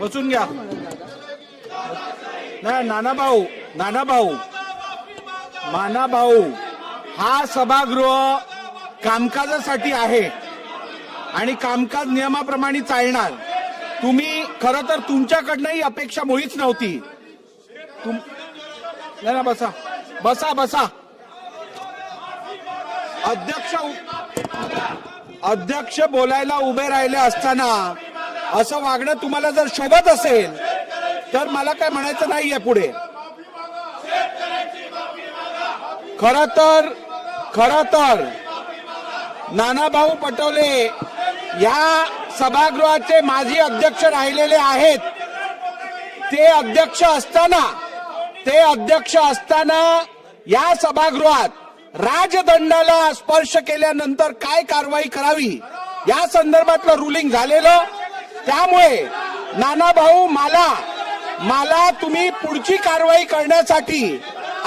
बसून घ्या. नाही नाना भाऊ नाना भाऊ. माना भाऊ हा सभागृह कामकाजासाठी आहे आणि कामकाज नियमाप्रमाणे चालणार. तुम्ही खर तर तुमच्याकडनं ही अपेक्षा मुळीच नव्हती. तुम नाही ना बसा. बसा बसा. अध्यक्ष अध्यक्ष बोलायला उभे राहिले असताना असं वागणं तुम्हाला जर शोभत असेल तर मला काय म्हणायचं नाहीये पुढे. खर तर खर तर नानाभाऊ पटोले या सभागृहाचे माजी अध्यक्ष राहिलेले आहेत. ते अध्यक्ष असताना ते अध्यक्ष असताना या सभागृहात राजदंडाला स्पर्श केल्यानंतर काय कारवाई करावी? या संदर्भातलं रुलिंग झालेलं त्यामुळे नाना भाऊ मला मला तुम्ही पुढची कारवाई करण्यासाठी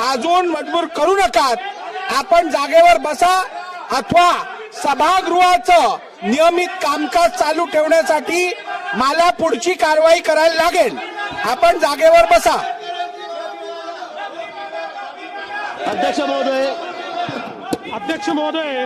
अजून मजबूर करू नकात. आपण जागेवर बसा अथवा सभागृहाचं नियमित कामकाज चालू ठेवण्यासाठी मला पुढची कारवाई करायला लागेल. आपण जागेवर बसा. अध्यक्ष महोदय अध्यक्ष महोदय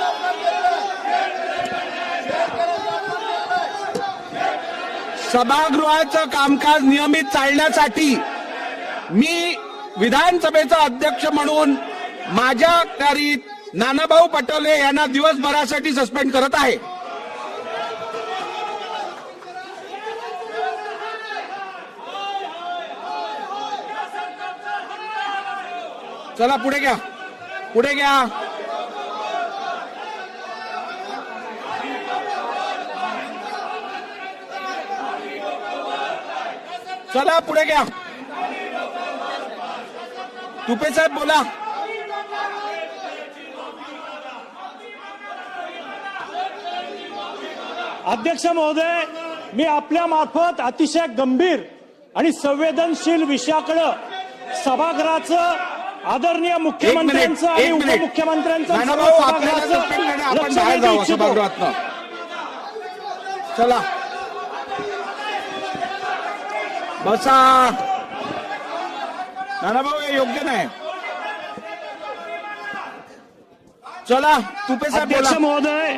सभागृहाचं कामकाज नियमित चालण्यासाठी मी विधानसभेचा अध्यक्ष म्हणून माझ्या अखत्यारीत नानाभाऊ पटोले यांना दिवसभरासाठी सस्पेंड करत आहे. चला पुढे घ्या. पुढे घ्या. चला पुढे घ्या. तुपे साहेब बोला. अध्यक्ष महोदय मी आपल्या मार्फत अतिशय गंभीर आणि संवेदनशील विषयाकडे सभागृहाचं आदरणीय मुख्यमंत्र्यांचं आणि. उपमुख्यमंत्र्यांचं लक्ष चला. बसा. नानाभाऊ हे योग्य नाही. चला तुपे साहेब अध्यक्ष बोला महोदय